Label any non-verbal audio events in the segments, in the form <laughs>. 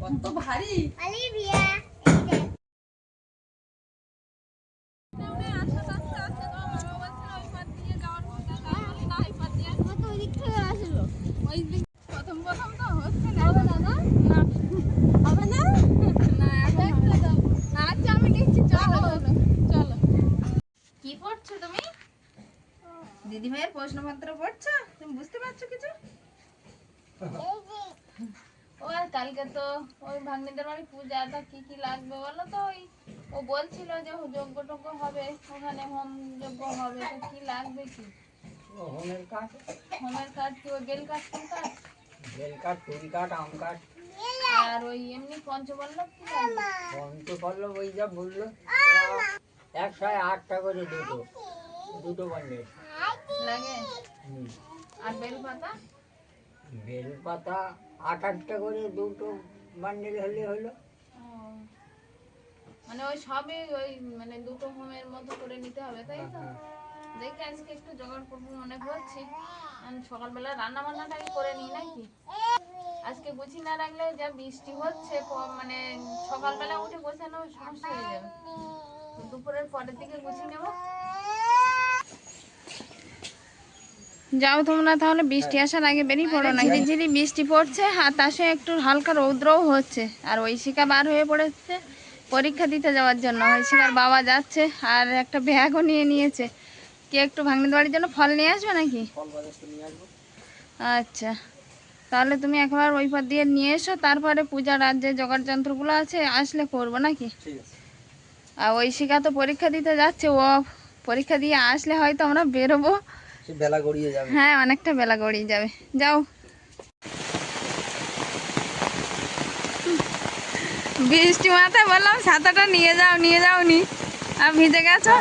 কত ভারী। অলিভিয়া কত দিক প্রথম প্রথম তো হচ্ছে না হবে না না হবে না না এখন হবে না। আচ্ছা আমি চলো চলো কি পড়ছো তুমি? দিদি প্রশ্নপত্র পড়ছো? তুমি বুঝতে পারছ কিছু? ও আর কালকে তো ওই ভাগ্নিদের বাড়ি পূজাটা কি কি লাগবে বলো তো ওই? ও বলছিল যে যজ্ঞ টজ্ঞ হবে ওখানে হোম যজ্ঞ হবে তো কি লাগবে কি? হোমের কাঠ হোমের কাঠ কি? ওই বেল কাঠ ফুল কাঠ বেল কাঠ ফুল কাঠ আম কাঠ আর ওই এমনি পঞ্চবল্লভ কি ওই যা বলল। একশো আটটা করে দুটো। দুটো বান্ডেল লাগে? আর বেল পাতা বেল পাতা আট আটটা করে দুটো বান্ডেল হলে হলো। মানে ওই সবই ওই মানে দুটো হোমের মতো করে নিতে হবে তাই তো? দেখি আজকে একটু জোগাড় করব মনে করছি আমি সকালবেলা রান্না বান্নাটা আগে করে নিই নাকি? আজকে গুছিয়ে না রাখলে যা বৃষ্টি হচ্ছে মানে সকালবেলা উঠে গোছানো সমস্যা হয়ে যাবে। দুপুরের পরের দিকে গুছিয়ে নেব। যাও তোমরা তাহলে বৃষ্টি আসার আগে বেরিয়ে পড়ো না ঝিরি ঝিরি বৃষ্টি পড়ছে আর তার সঙ্গে একটু হালকা রৌদ্রও হচ্ছে। আর ঐশিকা বার হয়ে পড়েছে পরীক্ষা দিতে যাওয়ার জন্য। ঐশিকার বাবা যাচ্ছে আর একটা ব্যাগও নিয়ে নিয়েছে। কি একটু ভাঙনি বাড়ির জন্য ফল নিয়ে আসবে নাকি? আচ্ছা তাহলে তুমি একবার ওই পর দিয়ে নিয়ে এসো তারপরে পূজার আর যে জোগাড় যন্ত্রগুলো আছে আসলে করব নাকি? আর ঐশিকা তো পরীক্ষা দিতে যাচ্ছে ও পরীক্ষা দিয়ে আসলে হয়তো আমরা বেরোবো। বেলা গড়িয়ে যাবে। হ্যাঁ অনেকটা বেলা গড়িয়ে যাবে। যাও। বৃষ্টি মাথায় বললাম ছাতাটা নিয়ে যাও নিয়ে যাও নি। আর ভিজে গেছো?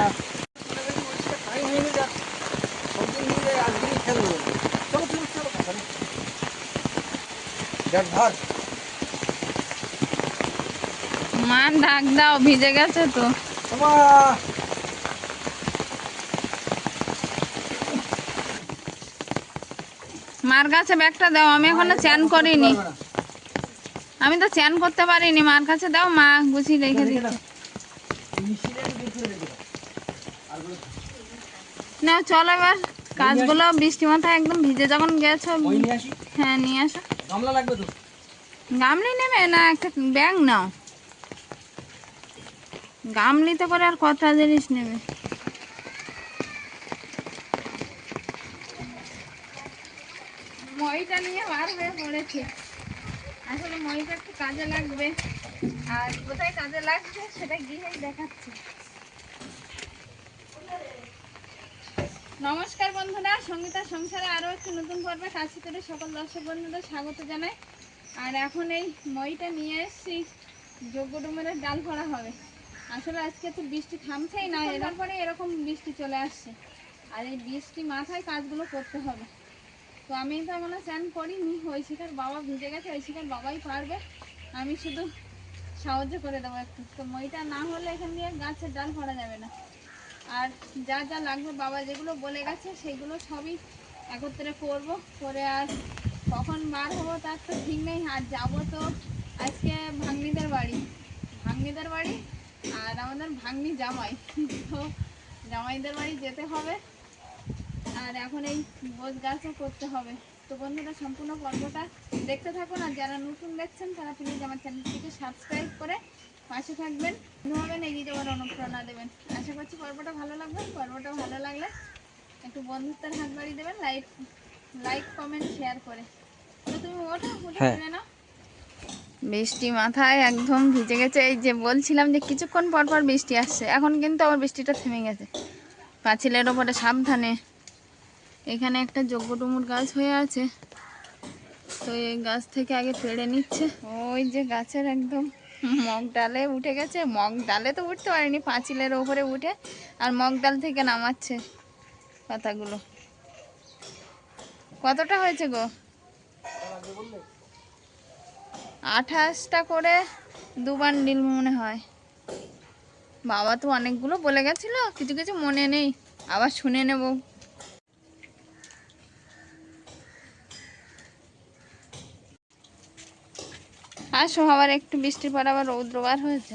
ধর মান ঢাক দাও ভিজে গেছে তো। মার কাছে ব্যাগটা দাও আমি এখনও চ্যান করিনি। আমি তো চ্যান করতে পারিনি মার কাছে দাও মা গুছিয়ে রেখে দিচ্ছে। না চলো এবার কাজগুলো বৃষ্টি মাথায় একদম ভিজে যখন গেছো হ্যাঁ নিয়ে আসো। গামলা লাগবে তো? গামলি নেবে? না একটা ব্যাগ নাও। গামলিতে করে আর কত জিনিস নেবে? মইটা নিয়ে বার হয়ে পড়েছে। আসলে মইটা একটু কাজে লাগবে। আর কোথায় কাজে লাগছে সেটা গিয়েই দেখাচ্ছি। নমস্কার বন্ধুরা সঙ্গীতা সংসারে আরও একটি নতুন পর্বে কাছে করে সকল দর্শক বন্ধুদের স্বাগত জানাই। আর এখন এই মইটা নিয়ে এসেছি, যোগ্য ডুমের ডাল ভরা হবে। আসলে আজকে তো বৃষ্টি থামছেই না এর পরে এরকম বৃষ্টি চলে আসছে। আর এই বৃষ্টি মাথায় কাজগুলো করতে হবে। তো আমি তো এখনও স্নান করিনি, ওই শিকার বাবা ভিজে গেছে, ওই শিকার বাবাই পারবে। আমি শুধু সাহায্য করে দেবো একটু। তো মইটা না হলে এখান দিয়ে গাছের ডাল ভরা যাবে না। আর যা যা লাগবে, বাবা যেগুলো বলে গেছে, সেগুলো সবই একত্রে করব, করে আর কখন বার হব তার তো ঠিক নেই। আর যাব তো আজকে ভাগ্নিদের বাড়ি। ভাগ্নিদের বাড়ি আর আমাদের ভাগ্নি জামাই। <laughs> তো জামাইদের বাড়ি যেতে হবে। আর এখন এই বোঝ গাছও করতে হবে। তো বন্ধুরা সম্পূর্ণ পর্বটা দেখতে থাকুন আর যারা নতুন দেখছেন তারা প্লিজ আমার চ্যানেলটিকে সাবস্ক্রাইব করে পাশে থাকবেন। হবেন এগিয়ে যাওয়ার অনুপ্রেরণা দেবেন। আশা করছি পর্বটা ভালো লাগবে। পর্বটা ভালো লাগলে একটু বন্ধুত্বের হাত বাড়িয়ে দেবেন লাইক লাইক কমেন্ট শেয়ার করে। তো তুমি ওঠো উঠে হ্যাঁ। নাও। বৃষ্টি মাথায় একদম ভিজে গেছে। এই যে বলছিলাম যে কিছুক্ষণ পর পর বৃষ্টি আসছে। এখন কিন্তু আবার বৃষ্টিটা থেমে গেছে। পাঁচিলের ওপরে সাবধানে এখানে একটা যজ্ঞ ডুমুর গাছ হয়ে আছে। তো এই গাছ থেকে আগে পেড়ে নিচ্ছে। ওই যে গাছের একদম মগ ডালে উঠে গেছে। মগ ডালে তো উঠতে পারেনি, পাঁচিলের ওপরে উঠে আর মগ ডাল থেকে নামাচ্ছে পাতাগুলো। কতটা হয়েছে গো? আঠাশটা করে দু বান্ডিল মনে হয়। বাবা তো অনেকগুলো বলে গেছিল, কিছু কিছু মনে নেই। আবার শুনে নেব। আসো আবার একটু বৃষ্টির পর আবার রৌদ্রবার হয়েছে।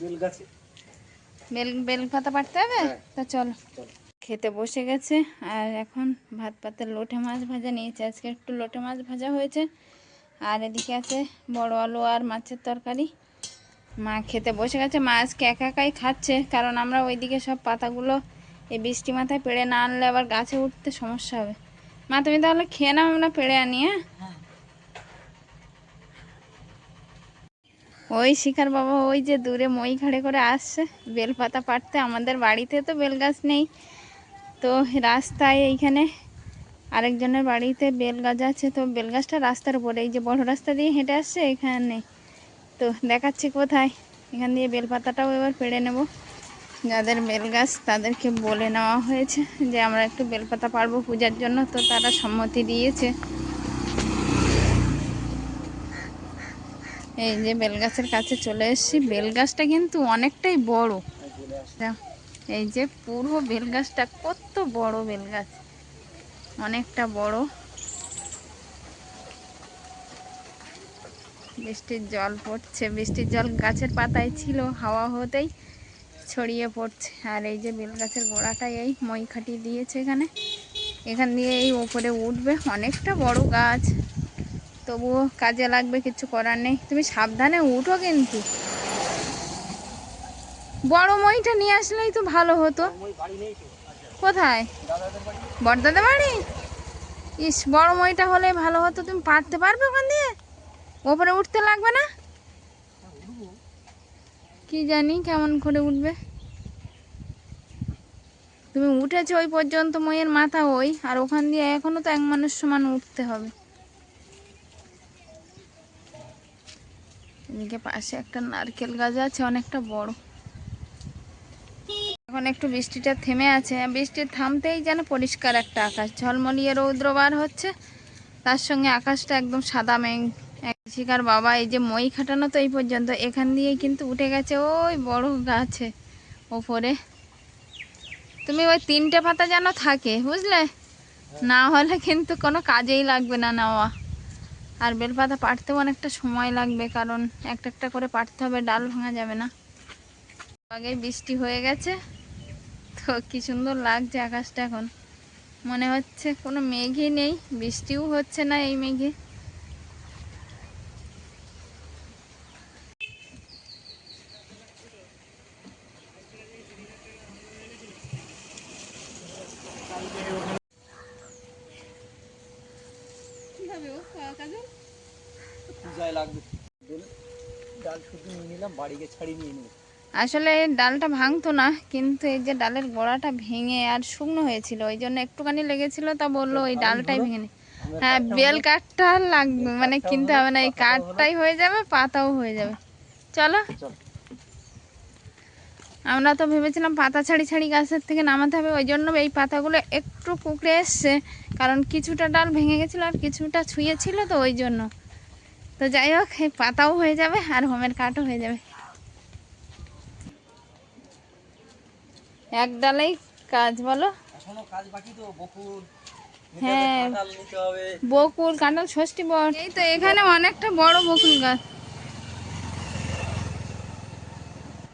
বেল গাছে বেল পাতা পাড়তে হবে? হ্যাঁ। তা চলো। খেতে বসে গেছে আর এখন ভাত পাতে লোটে মাছ ভাজা নিয়েছে। আজকে একটু লোটে মাছ ভাজা হয়েছে। আর এদিকে আছে বড় আলু আর মাছের তরকারি। মা খেতে বসে গেছে মা আজকে একা একাই খাচ্ছে কারণ আমরা ওইদিকে সব পাতাগুলো এই বৃষ্টি মাথায় পেড়ে না আনলে আবার গাছে উঠতে সমস্যা হবে। মা তুমি তাহলে খেয়ে নাও আমরা পেড়ে আনি হ্যাঁ। ওই শিখার বাবা ওই যে দূরে মই ঘাড়ে করে আসছে। বেলপাতা পাড়তে আমাদের বাড়িতে তো বেল গাছ নেই। তো রাস্তায় এইখানে আরেকজনের বাড়িতে বেল গাছ আছে। তো বেল গাছটা রাস্তার উপরে, এই যে বড় রাস্তা দিয়ে হেঁটে আসছে এখানে। তো দেখাচ্ছি কোথায়? এখান দিয়ে বেলপাতাটাও এবার পেড়ে নেব। যাদের বেল গাছ তাদেরকে বলে নেওয়া হয়েছে যে আমরা একটু বেলপাতা পারব পূজার জন্য। তো তারা সম্মতি দিয়েছে। এই যে বেলগাছের কাছে চলে এসেছি। বেলগাছটা কিন্তু অনেকটাই বড়। এই যে পুরো বেলগাছটা কত বড় বেলগাছ। অনেকটা বড়। বৃষ্টির জল পড়ছে। বৃষ্টির জল গাছের পাতায় ছিল, হাওয়া হতেই ছড়িয়ে পড়ছে। আর এই যে বেলগাছের গোড়াটাই এই মই খাটিয়ে দিয়েছে এখানে। এখান দিয়ে এই ওপরে উঠবে। অনেকটা বড় গাছ। তবুও কাজে লাগবে, কিছু করার নেই। তুমি সাবধানে উঠো কিন্তু। বড় মইটা নিয়ে আসলেই তো ভালো হতো। কোথায়? বড়দাদা বাড়ি? ইস, বড় মইটা হলে ভালো হতো। তুমি পারতে পারবে ওখান দিয়ে? ওপরে উঠতে লাগবে না? কি জানি কেমন করে উঠবে। তুমি উঠেছো ওই পর্যন্ত, মইয়ের মাথা ওই। আর ওখান দিয়ে এখনও তো এক মানুষ সমান উঠতে হবে। এদিকে পাশে একটা নারকেল গাছ আছে, অনেকটা বড়। এখন একটু বৃষ্টিটা থেমে আছে। বৃষ্টি থামতেই যেন পরিষ্কার একটা আকাশ। ঝলমলিয়ে রৌদ্র বার হচ্ছে। তার সঙ্গে আকাশটা একদম সাদা মেঘ। শিকার বাবা, এই যে মই খাটানো তো এই পর্যন্ত। এখান দিয়েই কিন্তু উঠে গেছে ওই বড় গাছে ওপরে। তুমি ওই তিনটে পাতা যেন থাকে, বুঝলে? না হলে কিন্তু কোনো কাজেই লাগবে না নেওয়া। আর বেলপাতা পাটতেও অনেকটা সময় লাগবে, কারণ একটা একটা করে পাটতে হবে, ডাল ভাঙা যাবে না। আগে বৃষ্টি হয়ে গেছে, তো কি সুন্দর লাগছে আকাশটা এখন। মনে হচ্ছে কোনো মেঘই নেই, বৃষ্টিও হচ্ছে না এই মেঘে পূজায় লাগবে বেল ডাল শুধু নিয়ে নিলাম বাড়িকে ছাড়িয়ে নিয়ে নেব আসলে ডালটা ভাঙতো না কিন্তু এই যে ডালের গোড়াটা ভেঙে আর শুকনো হয়েছিল ওই জন্য একটুখানি লেগেছিল তা বলল ওই ডালটাই ভেঙে নে। হ্যাঁ বেল কাঠটা লাগবে মানে কিনতে হবে না এই কাঠটাই হয়ে যাবে পাতাও হয়ে যাবে। চলো। আমরা তো ভেবেছিলাম পাতা ছাড়ি ছাড়ি গাছের থেকে নামাতে হবে ওই জন্য এই পাতাগুলো একটু কুকড়ে এসছে কারণ কিছুটা ডাল ভেঙে গেছিল আর কিছুটা ছুঁয়ে ছিল তো ওই জন্য। তো যাই হোক এই পাতাও হয়ে যাবে আর হোমের কাঠও হয়ে যাবে। এক ডালেই কাজ বলো? এখনও কাজ বাকি তো বকুল। হ্যাঁ। বকুল কাঁঠাল ষষ্ঠী বর। এই তো এখানে অনেকটা বড় বকুল গাছ।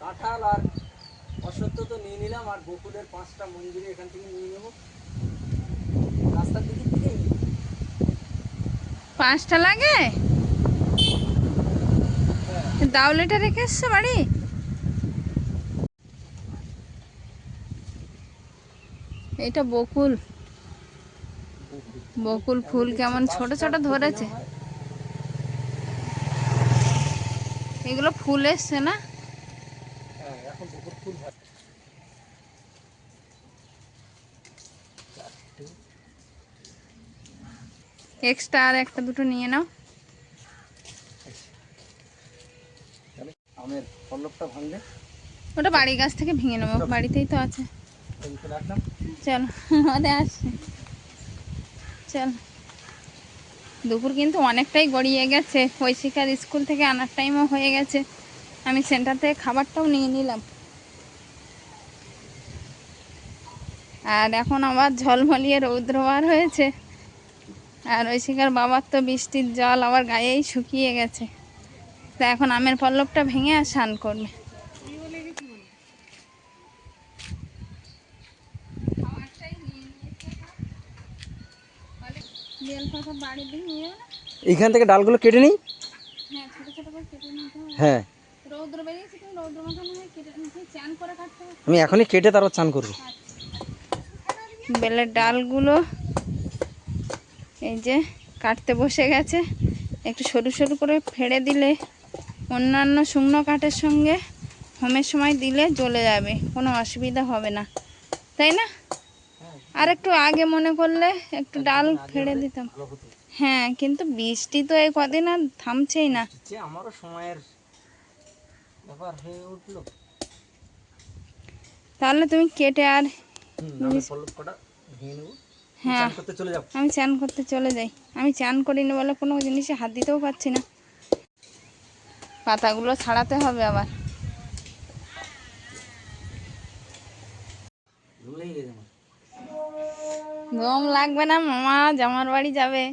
কাঁঠাল আর অসত্য তো নিয়ে নিলাম আর বকুলের পাঁচটা মন্দিরে এখান থেকে নিয়ে নেব। রাস্তার দিকে থেকে পাঁচটা লাগে? দাউলেটা রেখে এসছো বাড়ি? এটা বকুল। বকুল ফুল কেমন ছোট ছোট ধরেছে। এগুলো ফুল এসছে না? এক্সট্রা আর একটা দুটো নিয়ে নাও। আমের পল্লবটা ভাঙলে? ওটা বাড়ির গাছ থেকে ভেঙে নেব বাড়িতেই তো আছে। আসছে। চল। দুপুর কিন্তু অনেকটাই গড়িয়ে গেছে। ওই শিকার স্কুল থেকে আনার টাইমও হয়ে গেছে। আমি সেন্টার থেকে খাবারটাও নিয়ে নিলাম। আর এখন আবার ঝলমলিয়ে রৌদ্র বার হয়েছে। আর ওই শিকার বাবার তো বৃষ্টির জল আবার গায়েই শুকিয়ে গেছে। তা এখন আমের পল্লবটা ভেঙে আর স্নান করবে বেল পাতা বাড়ি দিয়ে নিয়ে যাবে না? এইখান থেকে ডালগুলো কেটে নিই? হ্যাঁ হ্যাঁ। আমি এখনই কেটে তারপর চান করব। বেলের ডালগুলো এই যে কাটতে বসে গেছে। একটু সরু সরু করে ফেড়ে দিলে অন্যান্য শুকনো কাঠের সঙ্গে হোমের সময় দিলে জ্বলে যাবে। কোনো অসুবিধা হবে না। তাই না? আর একটু আগে মনে করলে একটু ডাল ফেড়ে দিতাম। হ্যাঁ কিন্তু বৃষ্টি তো এই কদিন আর থামছেই না। আমারও সময়ের ব্যাপার হয়ে উঠল। তাহলে তুমি কেটে আর হ্যাঁ আমি চান করতে চলে যাই। আমি চান করিনি বলে কোনো জিনিসে হাত দিতেও পারছি না। পাতাগুলো ছাড়াতে হবে আবার। দম লাগবে না মামা জামার বাড়ি যাবে।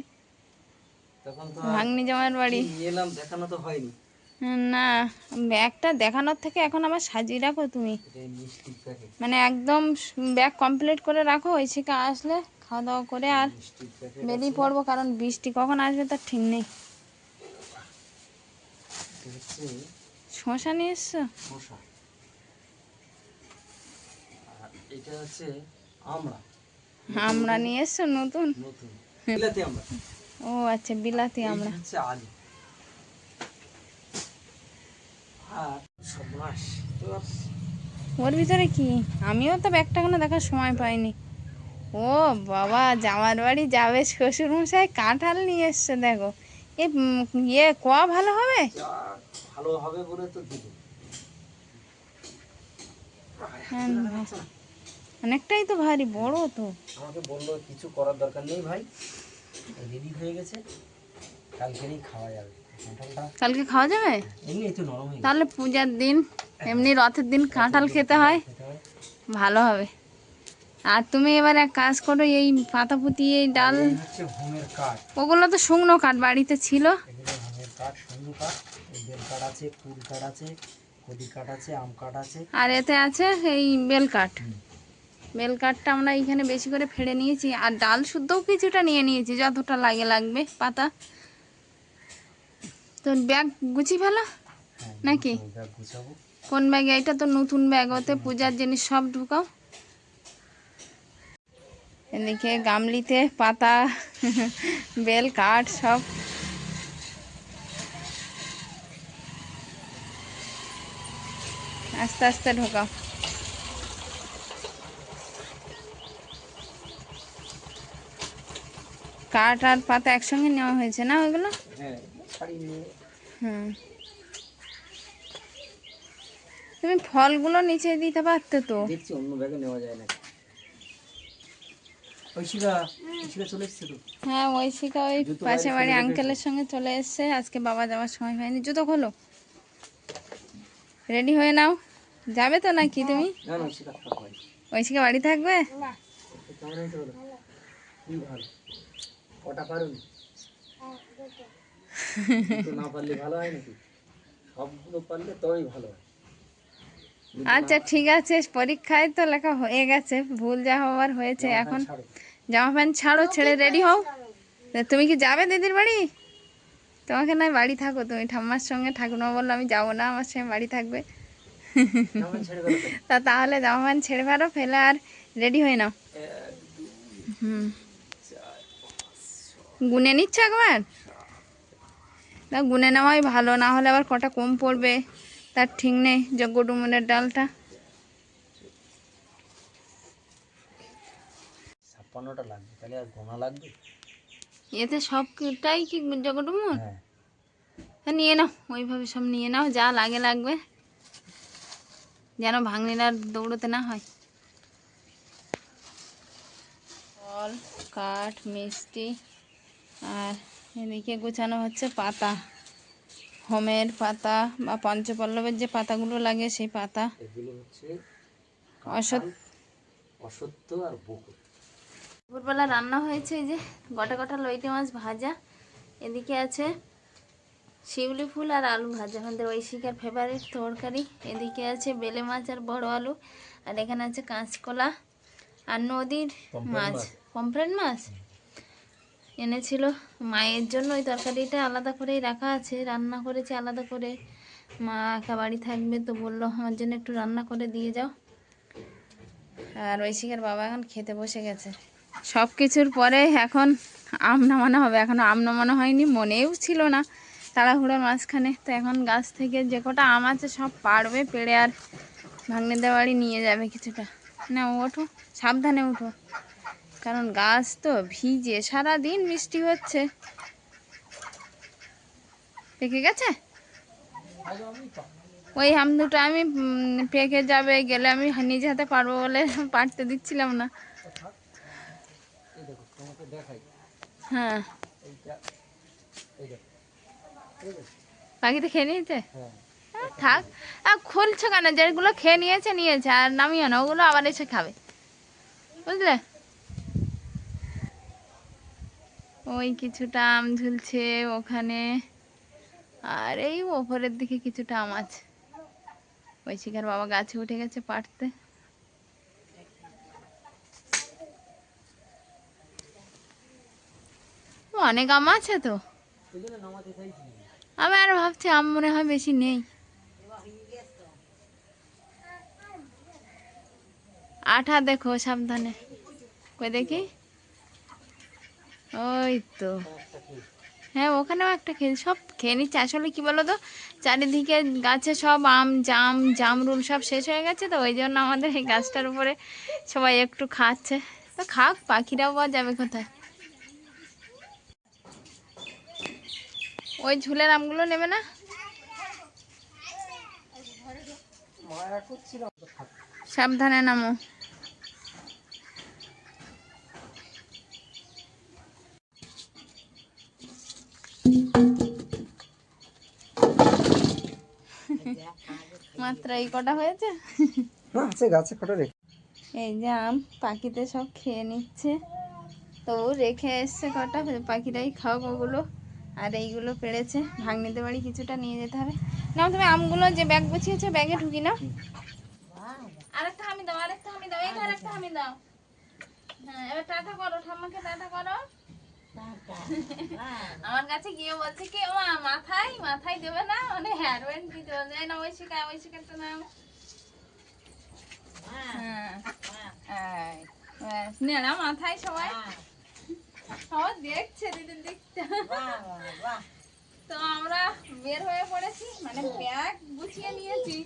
ভাগ্নি জামার বাড়ি। এলাম দেখানো তো হয়নি। না ব্যাগটা দেখানোর থেকে এখন আবার সাজিয়ে রাখো তুমি। মানে একদম ব্যাগ কমপ্লিট করে রাখো ওই শিখে আসলে খাওয়া দাওয়া করে আর বেরিয়ে পড়ব কারণ বৃষ্টি কখন আসবে তার ঠিক নেই। শশা নিয়ে এসছো? এটা হচ্ছে আমরা। আমরা নিয়ে এসছো নতুন? ও আচ্ছা বিলাতি আমরা। ওর ভিতরে কি? আমিও তো ব্যাগটা কোনো দেখার সময় পাইনি। ও বাবা জামার বাড়ি যাবে শ্বশুর মশাই কাঁঠাল নিয়ে এসছে দেখো। এ ইয়ে কোয়া ভালো হবে? ভালো হবে বলে তো হ্যাঁ, অনেকটাই তো ভারী বড় তো। আমাকে বলল কিছু করার দরকার নেই ভাই রেডি হয়ে গেছে কালকেরই খাওয়া যাবে। কালকে খাওয়া যাবে? এমনি নরম হয়ে তাহলে পূজার দিন এমনি রথের দিন কাঁঠাল খেতে হয়। ভালো হবে। আর তুমি এবার এক কাজ করো এই পাতা পুঁতি এই ডাল ওগুলো তো শুকনো কাঠ বাড়িতে ছিল। আর এতে আছে এই বেল কাঠ। বেল কাঠটা আমরা এইখানে বেশি করে ফেড়ে নিয়েছি। আর ডাল শুদ্ধও কিছুটা নিয়ে নিয়েছি যতটা লাগে লাগবে পাতা। তো ব্যাগ গুছিয়ে ফেলো? হ্যাঁ নাকি? কোন ব্যাগে? এটা তো নতুন ব্যাগ ওতে পূজার জিনিস সব ঢুকাও। এদিকে গামলিতে পাতা বেল কাঠ সব। আস্তে আস্তে ঢোকাও। কাঠ আর পাতা একসঙ্গে নেওয়া হয়েছে না ওইগুলো? হ্যাঁ হুম। তুমি ফলগুলো নিচে দিতে পারতে তো। দেখছি অন্য ব্যাগে নেওয়া যায় না ঐশিকা হ্যাঁ ওই শিখা ওই জুতো পাশে বাড়ি আঙ্কেলের সঙ্গে চলে এসছে। আজকে বাবা যাওয়ার সময় হয়নি। জুতো খোলো। রেডি হয়ে নাও। যাবে তো নাকি তুমি? না না ঐশিকা ওই শিখা বাড়ি থাকবে? ভালো। কটা পারুন না পারলে ভালো হয় নাকি? সবগুলো পারলে তবেই ভালো হয়। আচ্ছা ঠিক আছে পরীক্ষায় তো লেখা হয়ে গেছে ভুল যা হওয়ার হয়েছে এখন। জামা প্যান্ট ছাড়ো ছেড়ে রেডি হও। তা তুমি কি যাবে দিদির বাড়ি? তোমাকে নয় বাড়ি থাকো তুমি। ঠাম্মার সঙ্গে ঠাকুমা বলল আমি যাব না আমার সঙ্গে বাড়ি থাকবে। তা? তাহলে জামা প্যান্ট ছেড়ে ফেলো ফেলে আর রেডি হয়ে নাও। হুম। গুনে নিচ্ছ একবার? না গুনে নেওয়াই ভালো না হলে আবার কটা কম পড়বে। তার ঠিক নেই যজ্ঞ ডুমুরের ডালটা। ছাপ্পান্নটা লাগবে তাহলে আর গোনা লাগবে? এতে সবটাই কি যজ্ঞ ডুমুর? হ্যাঁ। নিয়ে নাও ওইভাবে সব নিয়ে নাও যা লাগে লাগবে। যেন ভাঙনির আর দৌড়তে না হয়। ফল কাঠ মিষ্টি। আর এদিকে গোছানো হচ্ছে পাতা। হোমের পাতা বা পঞ্চপল্লবের যে পাতাগুলো লাগে সেই পাতা। এগুলো হচ্ছে অসৎ অসত্য আর বকুল। দুপুরবেলা রান্না হয়েছে এই যে গোটা গোটা লইটে মাছ ভাজা। এদিকে আছে শিউলি ফুল আর আলু ভাজা। আমাদের ঐশিকার ফেভারিট তরকারি। এদিকে আছে বেলে মাছ আর বড় আলু। আর এখানে আছে কাঁচকলা আর নদীর মাছ। পমফ্রেট মাছ? এনেছিল। মায়ের জন্য ওই তরকারিটা আলাদা করেই রাখা আছে। রান্না করেছে আলাদা করে। মা একা বাড়ি থাকবে তো বলল, আমার জন্য একটু রান্না করে দিয়ে যাও। আর ঐশিকার বাবা এখন খেতে বসে গেছে। সব কিছুর পরে এখন আম নামানো হবে। এখনও আম নামানো হয়নি, মনেও ছিল না তাড়াহুড়োর মাঝখানে। তো এখন গাছ থেকে যে কটা আম আছে সব পাড়বে, পেড়ে আর ভাগ্নেদের বাড়ি নিয়ে যাবে কিছুটা। না ওঠো, সাবধানে উঠো। কারণ গাছ তো ভিজে সারা দিন হচ্ছে। পেকে গেছে? ওই আম দুটো আমি পেকে যাবে, গেলে আমি নিজে হাতে পারব বলে পারতে দিচ্ছিলাম না। হ্যাঁ। খেয়ে নিয়েছে? হ্যাঁ থাক। খুলছো কেন? যেগুলো খেয়ে নিয়েছে নিয়েছে। আর নামিও না, ওগুলো আবার এসে খাবে। বুঝলে? ওই কিছুটা আম ঝুলছে ওখানে। আর এই ওপরের দিকে কিছুটা আম আছে। ওই শিকার বাবা গাছে উঠে গেছে পাড়তে। অনেক আম আছে তো? আমি আর ভাবছি, আম মনে হয় বেশি নেই। আঠা দেখো সাবধানে। কই দেখি? ওই তো হ্যাঁ ওখানেও একটা খেয়ে সব খেয়ে নিচ্ছে। আসলে কি বলো তো চারিদিকে গাছে সব আম, জাম, জামরুল সব শেষ হয়ে গেছে তো, ওই জন্য আমাদের এই গাছটার উপরে সবাই একটু খাচ্ছে। তো খাক, পাখিরাও পাওয়া যাবে কোথায়? ওই ঝুলের আমগুলো নেবে না? সাবধানে নামো। মাত্র এই কটা হয়েছে? আছে গাছে কটা রেখে এই যে আম পাখিতে সব খেয়ে নিচ্ছে। তো রেখে এসছে কটা পাখিরাই খাও ওগুলো। আর এইগুলো পেড়েছে। ভাগ্নিতে বাড়ি কিছুটা নিয়ে যেতে হবে। না তুমি আমগুলো যে ব্যাগ গুছিয়েছো ব্যাগে ঢুকি না আরেকটা হামি দাও আরেকটা হামি দাও এই আরেকটা হামি দাও। হ্যাঁ এবার টাটা করো ঠাম্মাকে টাটা করো। আমার কাছে গিয়ে বলছে কি মা, মাথায় মাথায় দেবে না? মানে হেয়ার ব্যান্ড দিতে বলছে না ওই ওই হ্যাঁ নে মাথায় সবাই। সবাই দেখছে দিদির দিকটা তো আমরা বের হয়ে পড়েছি মানে ব্যাগ গুছিয়ে নিয়েছি।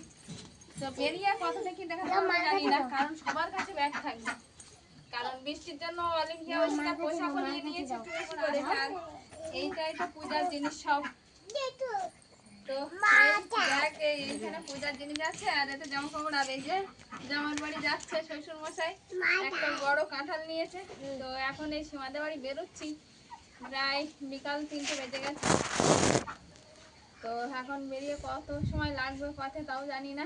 তো বেরিয়ে কত দেখি দেখা জানি না কারণ সবার কাছে ব্যাগ থাকবে। কারণ বৃষ্টির জন্য ওইটা পোশাক নিয়ে নিয়েছে একটু করে এইটাই তো পূজার জিনিস সব। তো এই ব্যাগ এই এইখানে পূজার জিনিস আছে আর এতে জামা কাপড় আর এই যে জামার বাড়ি যাচ্ছে শ্বশুর মশাই একটা বড় কাঁঠাল নিয়েছে। তো এখন এই সীমাদের বাড়ি বেরোচ্ছি। প্রায় বিকাল তিনটে বেজে গেছে। তো এখন বেরিয়ে কত সময় লাগবে পথে তাও জানি না।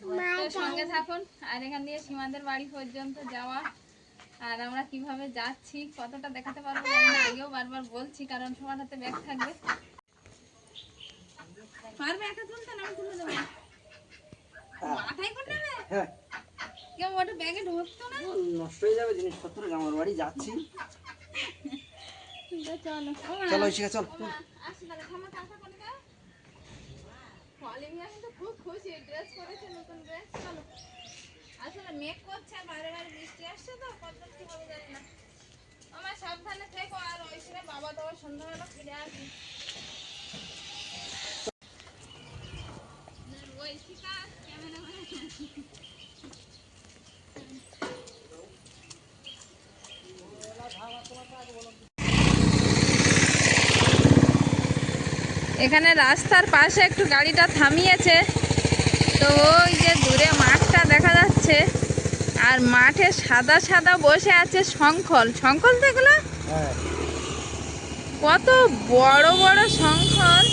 তো সঙ্গে থাকুন আর এখান দিয়ে সীমাদের বাড়ি পর্যন্ত যাওয়া। আর আমরা কীভাবে যাচ্ছি কতটা দেখাতে পারব না আগেও বারবার বলছি কারণ সবার হাতে ব্যাগ থাকবে। পারবে একা তুলতে না আমি তুলে দেবো? মাথায় করে নেবে হ্যাঁ। কেউ ওটা ব্যাগে ঢুকতো না? নষ্ট হয়ে যাবে জিনিসপত্র আমার বাড়ি যাচ্ছি। চলো। চলো চল। আসি তাহলে, ঠাম্মা টাটা করে দাও। অলিভিয়া কিন্তু খুব খুশি ড্রেস করেছে নতুন ড্রেস চলো। আসলে মেঘ করছে, আর বাইরে বাইরে বৃষ্টি আসছে তো, কত কি হবে জানি না। আমার সাবধানে থেকো, আর ওই সময় বাবা তো আবার সন্ধ্যাবেলা ফিরে আসি এখানে রাস্তার পাশে একটু গাড়িটা থামিয়েছে। তো ওই যে দূরে ঝোপটা দেখা যাচ্ছে। আর মাঠে সাদা সাদা বসে আছে শঙ্খল। শঙ্খল দেখল হ্যাঁ। কত বড় বড় শঙ্খল।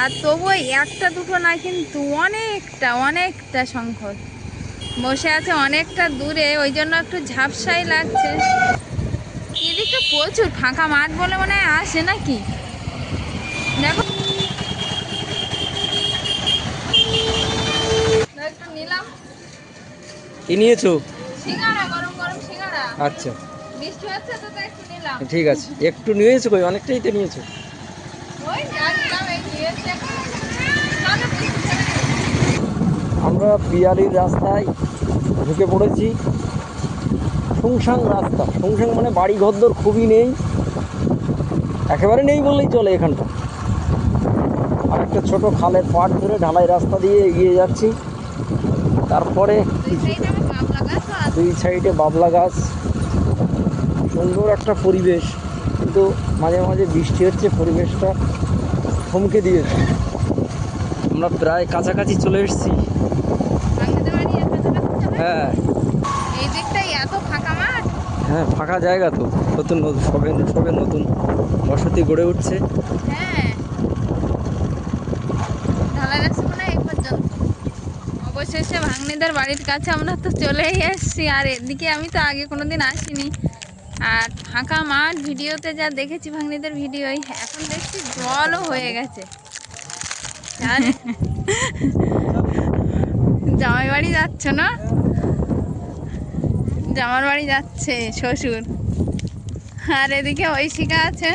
আর তবু একটা দুটো না কিন্তু অনেকটা অনেকটা শঙ্খল। বসে আছে অনেকটা দূরে ওই জন্য একটু ঝাপসাই লাগছে। এদিকে প্রচুর ফাঁকা মাঠ বলে মনে হয় আসে নাকি? দেখো। নিলাম। কি নিয়েছো? আচ্ছা। ঠিক আছে। একটু নিয়েছো কই? অনেকটাই তো নিয়েছো। আমরা পিয়ালির রাস্তায় ঢুকে পড়েছি। শুংসাং রাস্তা। শুংসাং মানে বাড়ি ঘরদোর খুবই নেই। একেবারে নেই বললেই চলে এখানটা। আর একটা ছোট খালের পাট ধরে ঢালাই রাস্তা দিয়ে এগিয়ে যাচ্ছি। তারপরে দুই সাইডে বাবলা গাছ। সুন্দর একটা পরিবেশ কিন্তু মাঝে মাঝে বৃষ্টি হচ্ছে পরিবেশটা থমকে দিয়েছে। আমরা প্রায় কাছাকাছি চলে এসেছি। হ্যাঁ। এই দিকটাই এত ফাঁকা মাঠ? হ্যাঁ ফাঁকা জায়গা তো। নতুন নতুন সবে সবে নতুন বসতি গড়ে উঠছে হ্যাঁ ঢালাই রাস্তা মনে হয় এই পর্যন্ত অবশেষে বাড়ির কাছে আমরা তো চলেই এসেছি, আর এদিকে আমি তো আগে কোনো দিন আসিনি। আর ফাঁকা মাঠ, ভিডিওতে যা দেখেছি ভাগ্নিদের ভিডিও এখন দেখছি জলও হয়ে গেছে। জামাই বাড়ি যাচ্ছ না? জামার বাড়ি যাচ্ছে শ্বশুর। আর এদিকে ঐশিকা আছে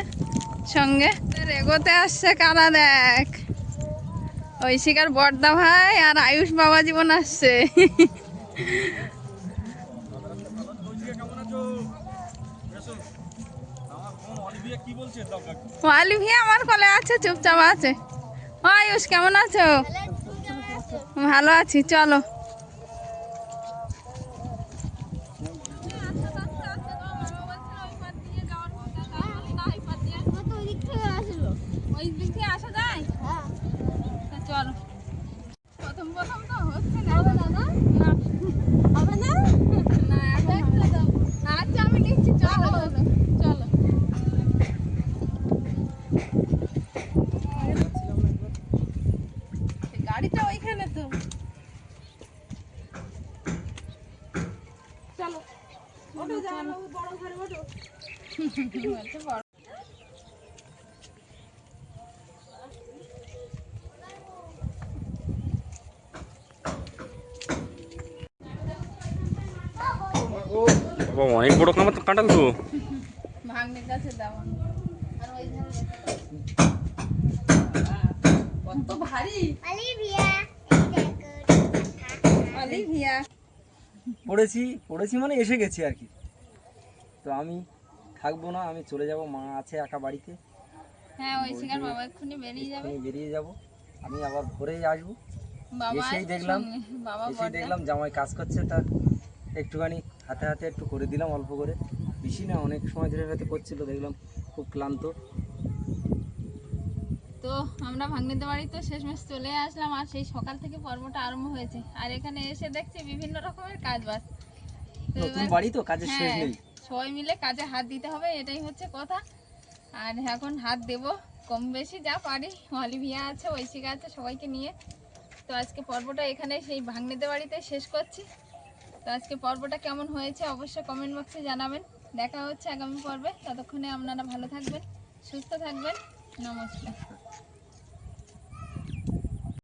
সঙ্গে। এগোতে আসছে, কারা দেখ? ঐশিকার বর্দা ভাই আর আয়ুষ বাবা জীবন আসছে। অলিভিয়া আমার কলে আছে চুপচাপ আছে। আয়ুষ কেমন আছো? ভালো আছি চলো কত ওই দিক থেকে আসলো ওই দিক থেকে আসা যায় হ্যাঁ তা চলো প্রথম প্রথম তো হচ্ছে না হবে না না না হবে না না এখন হবে না। আচ্ছা আমি নিচ্ছি চলো চলো এই গাড়িটা ওইখানে তো চলো। ওঠো চলো বড় ঘরে বড় অনেক বড় কামার তো কাঁটাল তো। ভাগ্নের কাছে দেওয়া আর ওই কত ভারী। Olivia Olivia. পড়েছি পড়েছি মানে এসে গেছি আর কি। তো আমি থাকব না আমি চলে যাব মা আছে একা বাড়িতে। হ্যাঁ ওই শিকার বাবা এক্ষুনি বেরিয়ে যাবে। বেরিয়ে যাব। আমি আবার ভোরেই আসব। বাবা এসেই দেখলাম বাবা এসেই দেখলাম জামাই কাজ করছে তা একটুখানি হাতে হাতে একটু করে দিলাম অল্প করে। বেশি না অনেক সময় ধরে হয়তো করছিল দেখলাম খুব ক্লান্ত। তো আমরা ভাগ্নিতে বাড়ি তো শেষমেশ চলে আসলাম আর সেই সকাল থেকে পর্বটা আরম্ভ হয়েছে। আর এখানে এসে দেখছি বিভিন্ন রকমের কাজ বাজ। নতুন বাড়ি তো কাজের শেষ হ্যাঁ নেই। সবাই মিলে কাজে হাত দিতে হবে এটাই হচ্ছে কথা। আর এখন হাত দেব কম বেশি যা পারি। অলিভিয়া আছে ঐশিকা আছে সবাইকে নিয়ে। তো আজকে পর্বটা এখানে সেই ভাগ্নিতে বাড়িতে শেষ করছি। তো আজকে পর্বটা কেমন হয়েছে অবশ্যই কমেন্ট বক্সে জানাবেন। দেখা হচ্ছে আগামী পর্বে। ততক্ষণে আপনারা ভালো থাকবেন, সুস্থ থাকবেন। নমস্কার।